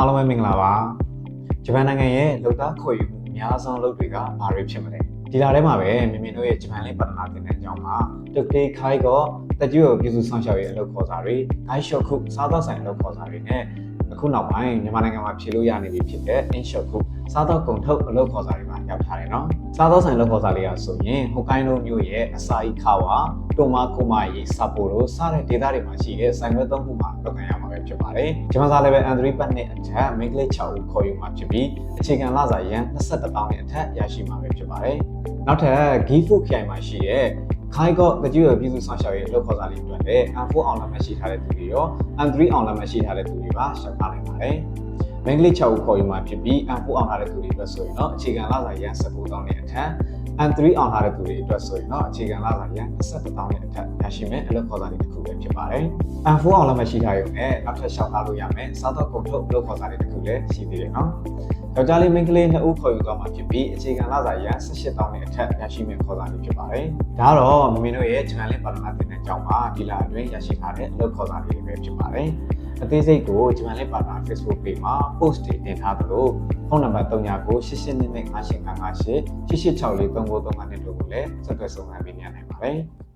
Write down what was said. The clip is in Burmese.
အားလုံးပဲမင်္ဂလာပါဂျပန်နိုင်ငံရဲ့လုံသားခေါ်ယူမှုအများဆုံးလုပ်တွေကဘာတွေဖြစ်မလဲဒီလာထဲမှာပဲမြင်မြင်တို့ရဲ့ဂျပန်လေးပထနာတင်တဲ့အကြောင်းမှာတုတ်တေးခိုင်းကောတက်ကျွေးကိုပြည်သူဆောင်ရှောက်ရေးအလုပ်ခေါ်စာတွေဂိုင်းရှော့ခုစားသောက်ဆိုင်အလုပ်ခေါ်စာတွေနဲ့အခုနောက်ပိုင်းမြန်မာနိုင်ငံမှာဖြေလို့ရနေပြီဖြစ်တဲ့ in shop ခုစားသောက်ကုန်ထုတ်အလုပ်ခေါ်စာတွေမှာရောက်ထားတယ်နော် စားသောက်ဆိုင်အလုပ်ခေါ်စာလေးကဆိုရင်ဟိုကိုင်းဒိုမြို့ရဲ့အစာအိခါဝါတိုမာကိုမာရီစာပိုလိုစတဲ့ဒေသတွေမှာရှိတဲ့ဆိုင်ခွဲသုံးခုမှာလုပ်ကိုင်ရမှာပဲဖြစ်ပါတယ်ဂျပန်စာလည်းပဲ Android ပတ်နဲ့အထက်မိန်းကလေး6ဦးခေါ်ယူမှာဖြစ်ပြီးအခြေခံလစာရန်21တောင်းနဲ့အထက်ရရှိမှာပဲဖြစ်ပါတယ်နောက်ထပ် Gifu ခိုင်မှာရှိတဲ့ခိုင်ကော့တကြွရပြည်သူဆောင်ရှောက်ရေးအလုပ်ခေါ်စာလေးအတွက်လည်း M4 အောင်လက်မှတ်ရှိထားတဲ့သူတွေရော M3 အောင်လက်မှတ်ရှိထားတဲ့သူတွေပါရှောက်ထားနိုင်ပါတယ်။ မင်္ဂလိ6ဦးခေါ်ယူမှာဖြစ်ပြီး M4 အောင်ထားတဲ့သူတွေအတွက်ဆိုရင်တော့အခြေခံလစာရန်19တောင်းနဲ့အထက် M3 အောင်ထားတဲ့သူတွေအတွက်ဆိုရင်တော့အခြေခံလစာရန်21တောင်းနဲ့အထက်ရရှိမယ်အလုပ်ခေါ်စာလေးတစ်ခုပဲဖြစ်ပါတယ်။ M4 အောင်လက်မှတ်ရှိထားရုံနဲ့နောက်ထပ်ရှောက်ထားလို့ရမယ်စားတော့ကုန်ထုတ်အလုပ်ခေါ်စာလေးတစ်ခုလည်းရှိသေးတယ်နော်။ယောက်ျားလေးမိန်းကလေးနှစ်ဦးခေါ်ယူသွားမှာဖြစ်ပြီးအခြေခံလစာရန်18တောင်းနဲ့အထက်ရရှိမယ်ခေါ်စာလေးဖြစ်ပါတယ်။ဒါကတော့မမင်းတို့ရဲ့ channel လေးပါလာတဲ့တဲ့အကြောင်းမှာဒီလအတွင်းရရှိထားတဲ့အလုပ်ခေါ်စာလေးတွေပဲဖြစ်ပါတယ်။ အသေးစိတ်ကိုဂျမန်လေးပါတာ Facebook page မှာ post တွေတင်ထားသလိုဖုန်းနံပါတ်3998885858 8864399393နဲ့တို့ကိုလည်းဆက်သွယ်ဆောင်ရွက်ပေးနိုင်ပါတယ်။